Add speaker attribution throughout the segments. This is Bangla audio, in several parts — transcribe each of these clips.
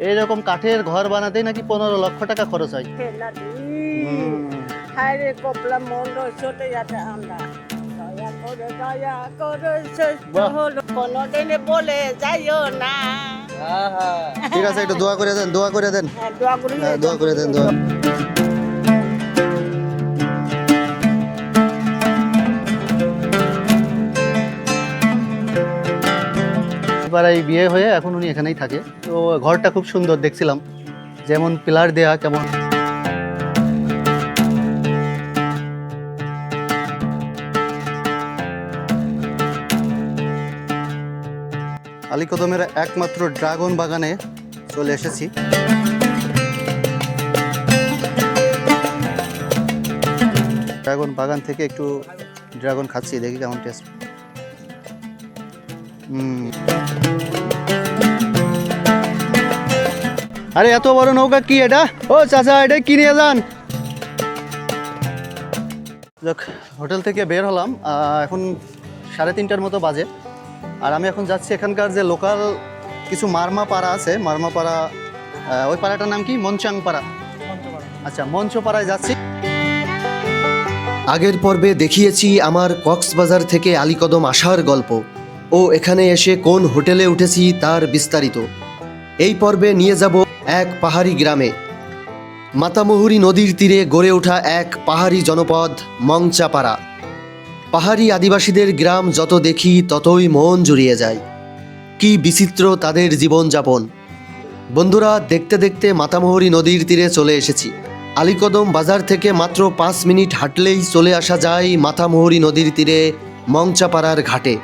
Speaker 1: এইরকম কাঠের ঘর বানাতে নাকি পনেরো লক্ষ টাকা খরচ হয়।
Speaker 2: বলে যাইও না।
Speaker 1: ঠিক আছে একটু দোয়া করে দেন দোয়া করে দেন।
Speaker 2: হ্যাঁ, দোয়া করি
Speaker 1: হ্যাঁ, দোয়া করে দেন দোয়া। এই বিয়ে হয়ে এখন উনি এখানেই থাকে। তো ঘরটা খুব সুন্দর দেখছিলাম। যেমন পিলার দেয়া কেমন আলীকদমের একমাত্র ড্রাগন বাগানে চলে এসেছি। ড্রাগন বাগান থেকে একটু ড্রাগন খাচ্ছি, দেখি কেমন টেস্ট আরে, এত বড় নৌকা কি এটা? ও চাচা, এটা কি নিয়ে যান? যাক, হোটেল থেকে বের হলাম। এখন সাড়ে তিনটার মতো বাজে। আর আমি এখন যাচ্ছি এখানকার যে লোকাল কিছু মারমা পাড়া আছে, মারমা পাড়া ওই পাড়াটার নাম কি? মঞ্চাং পাড়া। আচ্ছা মঞ্চ পাড়ায় যাচ্ছি।
Speaker 3: আগের পর্বে দেখিয়েছি আমার কক্সবাজার থেকে আলীকদম আসার গল্প। ও এখানে এসে কোন হোটেলে উঠেছি তার বিস্তারিত। এই পর্বে নিয়ে যাব এক পাহাড়ি গ্রামে। মাতামুহুরী নদীর তীরে গড়ে ওঠা এক পাহাড়ি জনপদ মংচাপাড়া। পাহাড়ি আদিবাসীদের গ্রাম যত দেখি ততই মন জুড়িয়ে যায়। কি বিচিত্র তাদের জীবনযাপন। বন্ধুরা, দেখতে দেখতে মাতামুহুরী নদীর তীরে চলে এসেছি। আলীকদম বাজার থেকে মাত্র পাঁচ মিনিট হাঁটলেই চলে আসা যায় মাথামুহুরী নদীর তীরে মংচাপাড়ার ঘাটে।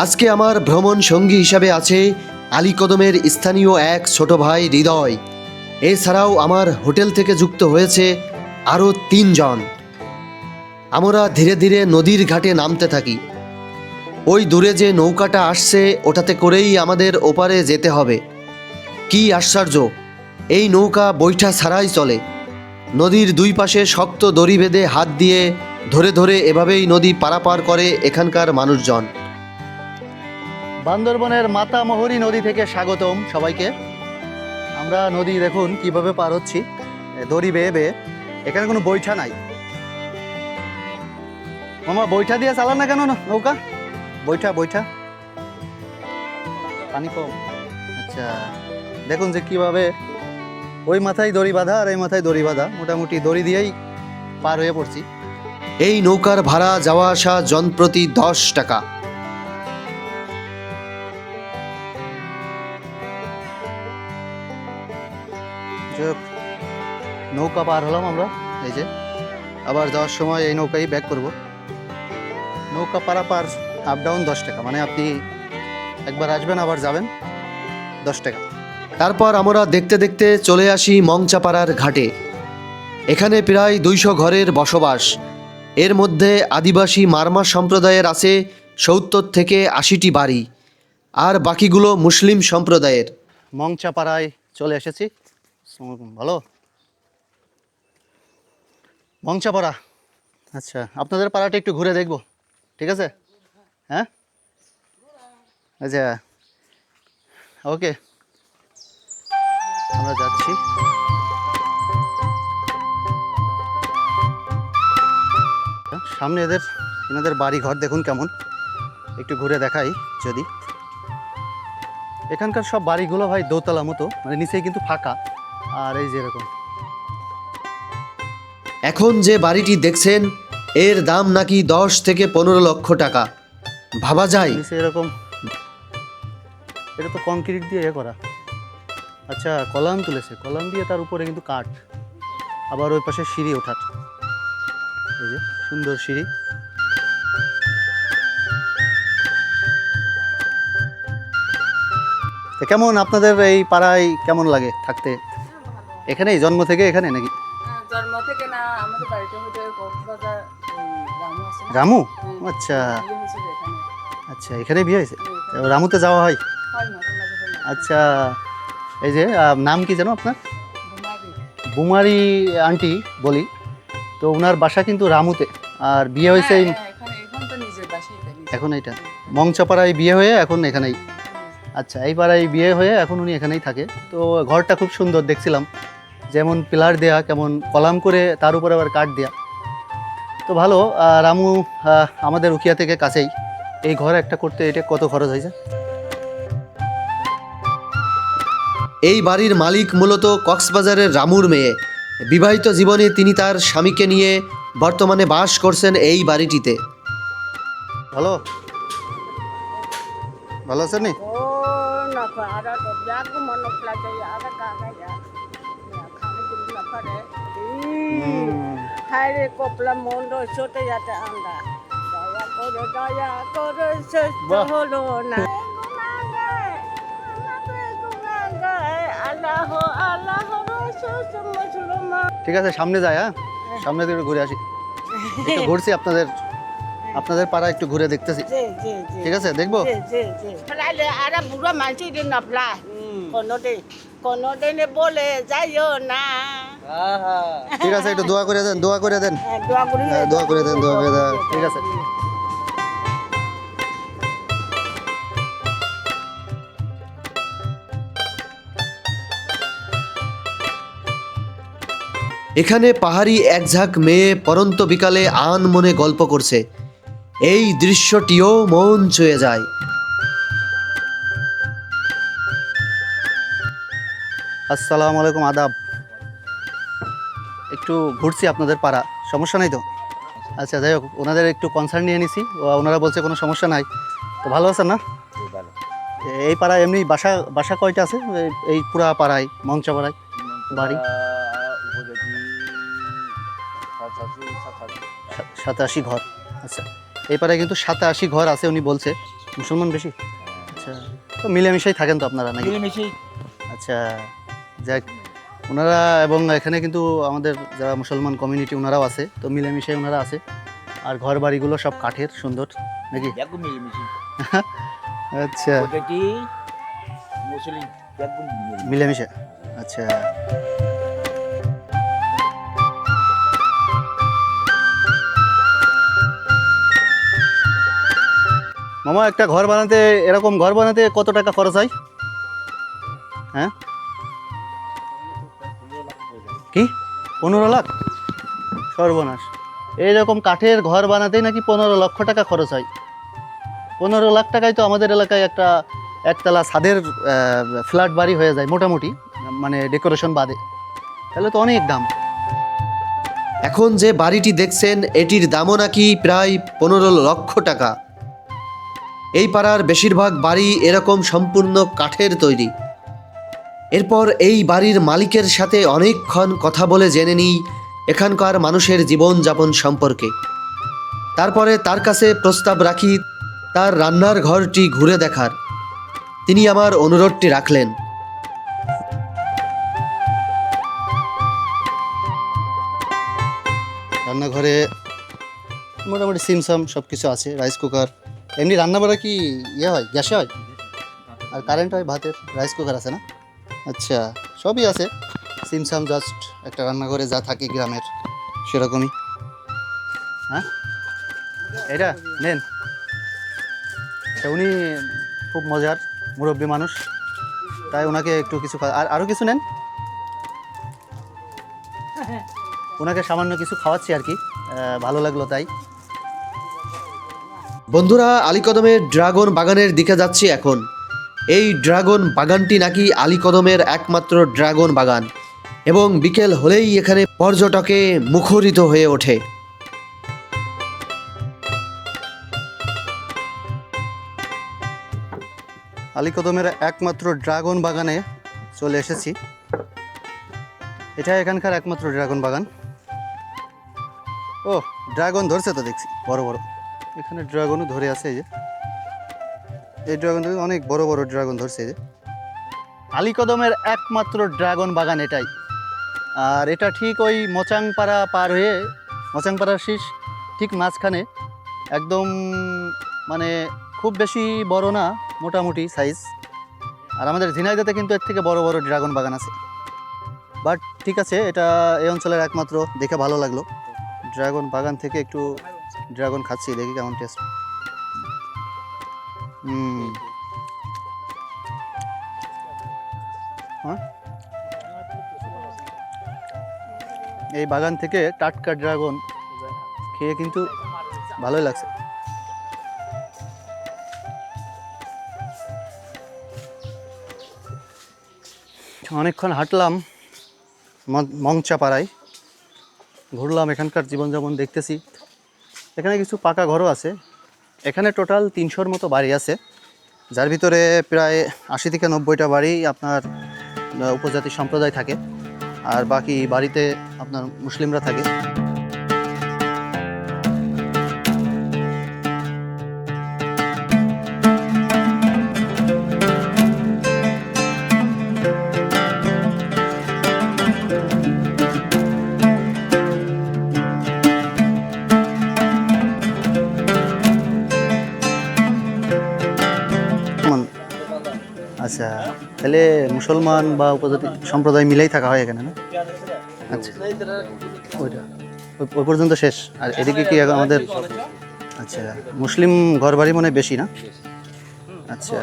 Speaker 3: আজকে আমার ভ্রমণ সঙ্গী হিসাবে আছে আলীকদমের স্থানীয় এক ছোট ভাই হৃদয়। এছাড়াও আমার হোটেল থেকে যুক্ত হয়েছে আরও তিনজন। আমরা ধীরে ধীরে নদীর ঘাটে নামতে থাকি। ওই দূরে যে নৌকাটা আসছে, ওটাতে করেই আমাদের ওপারে যেতে হবে। কি আশ্চর্য! এই নৌকা বৈঠা ছাড়াই চলে। নদীর দুই পাশে শক্ত দড়ি বেঁধে হাত দিয়ে ধরে ধরে এভাবেই নদী পারাপার করে এখানকার মানুষজন।
Speaker 1: বান্দরবনের মাতামহরী নদী থেকে স্বাগতম সবাইকে। আমরা নদী দেখুন কীভাবে পার হচ্ছি। দড়ি বেয়ে বেয়ে। এখানে কোনো বৈঠা নাই। মামা, বৈঠা দিয়ে চালান না কেন নৌকা? বৈঠা বৈঠা। পানি কম। আচ্ছা দেখুন যে কীভাবে ওই মাথায় দড়ি বাঁধা আর এই মাথায় দড়ি বাঁধা। মোটামুটি দড়ি দিয়েই পার হয়ে পড়ছি।
Speaker 3: এই নৌকার ভাড়া যাওয়া আসা জনপ্রতি দশ টাকা।
Speaker 1: নৌকা পার হলাম আমরা, এই যে। আবার যাওয়ার সময় এই নৌকাই ব্যাক করব। নৌকা পারা পার আপ ডাউন দশ টাকা মানে আপনি একবার আসবেন, আবার যাবেন, দশ টাকা।
Speaker 3: তারপর আমরা দেখতে দেখতে চলে আসি মংচাপাড়ার ঘাটে। এখানে প্রায় দুইশো ঘরের বসবাস। এর মধ্যে আদিবাসী মারমা সম্প্রদায়ের আছে সত্তর থেকে আশিটি বাড়ি, আর বাকিগুলো মুসলিম সম্প্রদায়ের।
Speaker 1: মংচা পাড়ায় চলে এসেছি। ভালো? মংচা পাড়া আচ্ছা আপনাদের পাড়াটা একটু ঘুরে দেখব, ঠিক আছে? হ্যাঁ? আচ্ছা ওকে। আমরা যাচ্ছি। সামনে এদের, এনাদের বাড়ি ঘর দেখুন কেমন। একটু ঘুরে দেখাই, যদি। এখানকার সব বাড়িগুলো ভাই দোতলা মতো মানে নিচেই কিন্তু ফাঁকা। আর এই যে এরকম।
Speaker 3: এখন যে বাড়িটি দেখছেন, এর দাম নাকি দশ থেকে পনেরো লক্ষ টাকা। ভাবা যায়।
Speaker 1: এরকম, এটা তো কংক্রিট দিয়ে এ করা। আচ্ছা কলাম তুলেছে। কলাম দিয়ে তার উপরে কিন্তু কাঠ। আবার ওই পাশে সিঁড়ি ওঠার। এই যে, সুন্দর সিঁড়ি। কেমন আপনাদের এই পাড়ায় কেমন লাগে থাকতে? এখানেই? জন্ম থেকে এখানে নাকি?
Speaker 4: জন্ম থেকে না আমাদের বাড়িতে হচ্ছে কক্সবাজার রামু হুম,
Speaker 1: আচ্ছা। আচ্ছা এখানে বিয়ে হয়েছে? রামুতে যাওয়া হয়?
Speaker 4: হয় হয়।
Speaker 1: আচ্ছা এই যে নাম কি জানো আপনার? বুমারি। আন্টি বলি। তো ওনার বাসা কিন্তু রামুতে। আর বিয়ে হয়েছে
Speaker 4: হ্যাঁ, হ্যাঁ, নিজের।
Speaker 1: এখন এইটা। মংচাপাড়ায় বিয়ে হয়ে এখন এখানেই। আচ্ছা এই পাড়ায় বিয়ে হয়ে এখন উনি এখানেই থাকে। তো ঘরটা খুব সুন্দর দেখছিলাম। যেমন পিলার দেয়া কেমন কলাম করে তার উপরে আবার কাঠ দেয়া। তো ভালো আর রামু আমাদের উকিয়া থেকে কাছেই। এই ঘর একটা করতে এটা কত খরচ হয়েছে?
Speaker 3: এই বাড়ির মালিক মূলত কক্সবাজারের রামুর মেয়ে। বিবাহিত জীবনে তিনি তার স্বামীকে নিয়ে বর্তমানে বাস করছেন এই বাড়িটিতে।
Speaker 1: ভালো? ভালো আছেন নি?
Speaker 2: Daya kore daya kore
Speaker 1: Wah.
Speaker 2: seholo na. Allah Allah Rasul Muslima.
Speaker 1: ঠিক আছে সামনে যায় হ্যাঁ? সামনে থেকে ঘুরে আসি। একটু ঘুরছি আপনাদের আপনাদের পাড়া একটু ঘুরে দেখতেছি। ঠিক আছে দেখব?
Speaker 2: আরা বুড়া মানুষ দিন না ফলাই কোনো দিন কোনো বলে যাইও না।
Speaker 1: ঠিক আছে একটু দোয়া করে দেন দোয়া করে দেন।
Speaker 2: হ্যাঁ, দোয়া
Speaker 1: হ্যাঁ, দোয়া করে দেন দোয়া করে দেন। ঠিক আছে।
Speaker 3: এখানে পাহাড়ি এক ঝাঁক মেয়ে পরন্ত বিকালে আন মনে গল্প করছে। এই দৃশ্যটিও মন ছুঁয়ে যায়।
Speaker 1: আসসালামু আলাইকুম আদাব। একটু ঘুরছি আপনাদের পাড়া। সমস্যা নাই তো? আচ্ছা যাই হোক ওনাদের একটু কনসার্ন নিয়ে নিছি। ও ওনারা বলছে কোনো সমস্যা নাই। তো ভালো আছেন না? এই পাড়ায় এমনি বাসা বাসা কয়টা আছে? এই- পুরা পাড়ায় মঞ্চা পাড়ায় বাড়ি? সাতাশি ঘর। আচ্ছা এই পাড়ায় কিন্তু সাতাশি ঘর আছে উনি বলছে। মুসলমান বেশি? আচ্ছা তো মিলেমিশেই থাকেন তো আপনারা নাকি? আচ্ছা যাক। ওনারা এবং এখানে কিন্তু আমাদের যারা মুসলমান কমিউনিটি ওনারাও আছে তো মিলেমিশে ওনারা আছে। আর ঘর বাড়িগুলো সব কাঠের সুন্দর নাকি? আচ্ছা।
Speaker 5: মিলেমিশে।
Speaker 1: আচ্ছা। মামা একটা ঘর বানাতে এরকম ঘর বানাতে কত টাকা খরচ হয়? হ্যাঁ? পনেরো লাখ? সর্বনাশ। এইরকম কাঠের ঘর বানাতেই নাকি পনেরো লক্ষ টাকা খরচ হয়। পনেরো লাখ টাকায় তো আমাদের এলাকায় একটা, একতলা ছাদের ফ্ল্যাট বাড়ি হয়ে যায় মোটামুটি মানে ডেকোরেশন বাদে। তাহলে তো অনেক দাম।
Speaker 3: এখন যে বাড়িটি দেখছেন, এটির দামও নাকি প্রায় পনেরো লক্ষ টাকা। এই পাড়ার বেশিরভাগ বাড়ি এরকম সম্পূর্ণ কাঠের তৈরি। এরপর এই বাড়ির মালিকের সাথে অনেকক্ষণ কথা বলে জেনে নিই এখানকার মানুষের জীবনযাপন সম্পর্কে। তারপরে তার কাছে প্রস্তাব রাখি, তার রান্নার ঘরটি ঘুরে দেখার। তিনি আমার অনুরোধটি রাখলেন।
Speaker 1: রান্নাঘরে মোটামুটি সিমসাম সব কিছু আছে, রাইস কুকার। এমনি রান্না বাড়া কি ইয়ে হয়, গ্যাসে হয়? আর কারেন্ট হয়, ভাতের, রাইস কুকার আছে না? আচ্ছা সবই আছে। সিমসাম জাস্ট একটা রান্নাঘরে যা থাকে গ্রামের, সেরকমই। হ্যাঁ? এটা, নেন। উনি খুব মজার মুরব্বী মানুষ। তাই ওনাকে একটু কিছু আর আরও কিছু নেন। ওনাকে সামান্য কিছু খাওয়াচ্ছি আর কি। ভালো লাগল তাই।
Speaker 3: বন্ধুরা আলী আলীকদমের ড্রাগন বাগানের দিকে যাচ্ছি এখন। এই ড্রাগন বাগানটি নাকি আলীকদমের একমাত্র ড্রাগন বাগান এবং বিকেল হলেই এখানে পর্যটকে মুখরিত হয়ে ওঠে।
Speaker 1: আলীকদমের একমাত্র ড্রাগন বাগানে চলে এসেছি। এটা এখানকার একমাত্র ড্রাগন বাগান। ও ড্রাগন ধরছে তো দেখছি, বড় বড়। এখানে ড্রাগনও ধরে আছে এই যে। এই ড্রাগন অনেক বড় বড় ড্রাগন ধরছে। যে আলীকদমের একমাত্র ড্রাগন বাগান এটাই। আর এটা ঠিক ওই মচাংপাড়া পার হয়ে, মচাংপাড়ার শীষ ঠিক মাঝখানে। একদম মানে খুব বেশি বড় না, মোটামুটি সাইজ আর আমাদের ঝিনাইদাতে কিন্তু এর থেকে বড় বড় ড্রাগন বাগান আছে। বাট ঠিক আছে, এটা এই অঞ্চলের একমাত্র, দেখে ভালো লাগল। ড্রাগন বাগান থেকে একটু ড্রাগন খাচ্ছি, দেখি কেমন টেস্ট হুম। এই বাগান থেকে টাটকা ড্রাগন খেয়ে কিন্তু ভালোই লাগছে। অনেকক্ষণ হাঁটলাম মংচাপাড়ায়। ঘুরলাম এখানকার জীবনযাপন দেখতেছি। এখানে কিছু পাকা ঘরও আছে। এখানে টোটাল তিনশোর মতো বাড়ি আছে, যার ভিতরে প্রায় আশি থেকে নব্বইটা বাড়ি আপনার উপজাতি সম্প্রদায় থাকে, আর বাকি বাড়িতে আপনার মুসলিমরা থাকে। তাহলে মুসলমান বা উপজাতি সম্প্রদায় মিলেই থাকা হয় এখানে, না? আচ্ছা। ওইটা। ওই- পর্যন্ত শেষ। আর এদিকে কি আমাদের আচ্ছা মুসলিম ঘর বাড়ি মনে বেশি, না? আচ্ছা।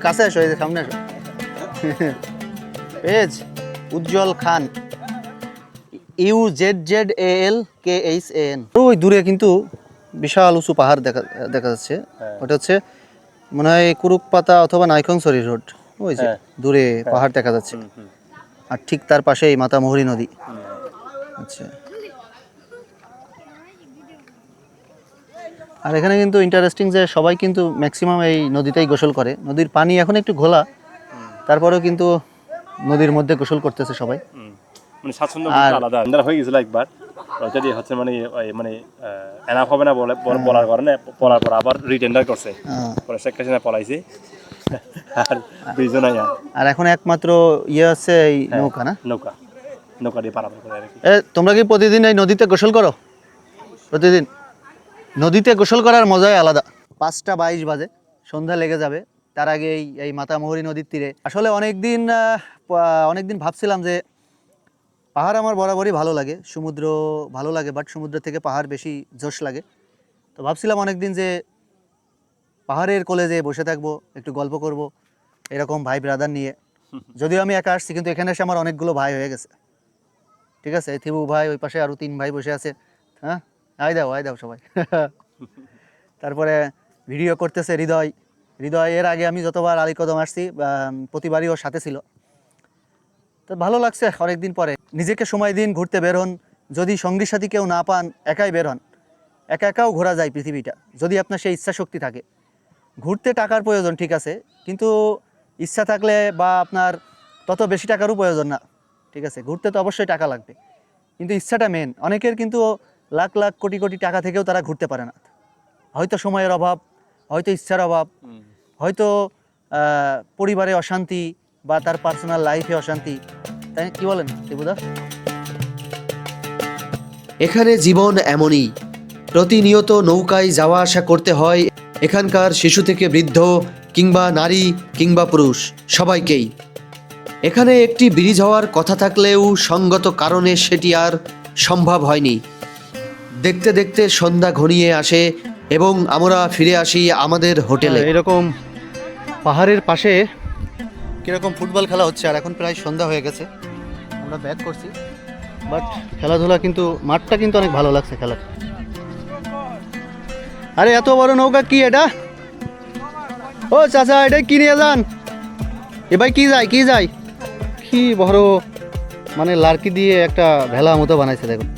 Speaker 1: কাছে এসো এই যে সামনে এসো। Page Ujjwal Khan. U Z Z A L K H A N. ওই দূরে কিন্তু বিশাল উঁচু পাহাড় দেখা দেখা যাচ্ছে। ওটা হচ্ছে মনে হয় কুরুকপাতা অথবা নাইকংসরি রোড। ওই যে দূরে পাহাড় দেখা যাচ্ছে। আর ঠিক তার পাশেই মাতামুহুরী নদী। আচ্ছা। আর এখানে কিন্তু ইন্টারেস্টিং যে সবাই কিন্তু ম্যাক্সিমাম এই নদীতেই গোসল করে। নদীর পানি এখন একটু ঘোলা তারপরেও কিন্তু নদীর মধ্যে গোসল করতেছে সবাই।
Speaker 6: মানে স্বাচ্ছন্দ্য আলাদা। আমরা হয়ে গেছিল একবার দিয়ে হচ্ছে মানে ওই মানে এনাফ হবে না বলে বল- বলার কারণে বলার পর আবার রিটেন্ডার করছে।
Speaker 1: হ্যাঁ।
Speaker 6: পরে শেখ হাসিনা পলাইছে। আর
Speaker 1: এখন একমাত্র ইয়ে আছে এই নৌকা না?
Speaker 6: নৌকা। নৌকা দিয়ে পারাপার করে আর
Speaker 1: তোমরা কি প্রতিদিন এই নদীতে গোসল করো? প্রতিদিন? নদীতে গোসল করার মজাই আলাদা। পাঁচটা বাইশ বাজে, সন্ধ্যা লেগে যাবে। তার আগে এই এই মাতামুহুরী নদীর তীরে। আসলে অনেক দিন অনেক দিন ভাবছিলাম যে পাহাড় আমার বরাবরই ভালো লাগে। সমুদ্র ভালো লাগে বাট সমুদ্র থেকে পাহাড় বেশি জোশ লাগে। তো ভাবছিলাম অনেক দিন যে পাহাড়ের কোলে যেয়ে বসে থাকব, একটু গল্প করব, এরকম ভাই ব্রাদার নিয়ে। যদিও আমি একা আসছি, কিন্তু এখানে এসে আমার অনেকগুলো ভাই হয়ে গেছে। ঠিক আছে? থিবু ভাই, ওই পাশে আরও তিন ভাই বসে আছে। হ্যাঁ? আয় দাও আয় দাও সবাই। তারপরে ভিডিও করতেছে হৃদয়। হৃদয়, এর আগে আমি যতবার আলী কদম আসছি প্রতিবারই ওর সাথে ছিল। তো ভালো লাগছে অনেকদিন পরে। নিজেকে সময় দিন, ঘুরতে বের হন। যদি সঙ্গী সাথী কেউ না পান, একাই বের হন। একা একাও ঘোরা যায় পৃথিবীটা, যদি আপনার সেই ইচ্ছা শক্তি থাকে। ঘুরতে টাকার প্রয়োজন ঠিক আছে, কিন্তু ইচ্ছা থাকলে বা আপনার তত বেশি টাকারও প্রয়োজন না। ঠিক আছে, ঘুরতে তো অবশ্যই টাকা লাগবে। কিন্তু ইচ্ছাটা মেন অনেকের কিন্তু লাখ লাখ কোটি কোটি টাকা থেকেও তারা ঘুরতে পারে না। হয়তো সময়ের অভাব, হয়তো ইচ্ছার অভাব, হয়তো পরিবারে অশান্তি বা তার পার্সোনাল লাইফে অশান্তি। তাই কি বলেন দেবুদা
Speaker 3: এখানে জীবন এমনই। প্রতিনিয়ত নৌকায় যাওয়া আসা করতে হয় এখানকার শিশু থেকে বৃদ্ধ কিংবা নারী কিংবা পুরুষ, সবাইকেই। এখানে একটি ব্রিজ হওয়ার কথা থাকলেও সঙ্গত কারণে সেটি আর সম্ভব হয়নি। দেখতে দেখতে সন্ধ্যা ঘনিয়ে আসে এবং আমরা ফিরে আসি আমাদের হোটেলে।
Speaker 1: এরকম পাহাড়ের পাশে কীরকম ফুটবল খেলা হচ্ছে, আর এখন প্রায় সন্ধ্যা হয়ে গেছে। আমরা ব্যাক করছি। বাট খেলাধুলা কিন্তু, মাঠটা কিন্তু অনেক ভালো লাগছে খেলার। আরে, এত বড় নৌকা কি এটা? ও চাচা, এটা কি নিয়ে যান? এবার কি যায় কি যায়? কি বড় মানে লার্কি দিয়ে একটা ভেলা মতো বানাইছে দেখুন।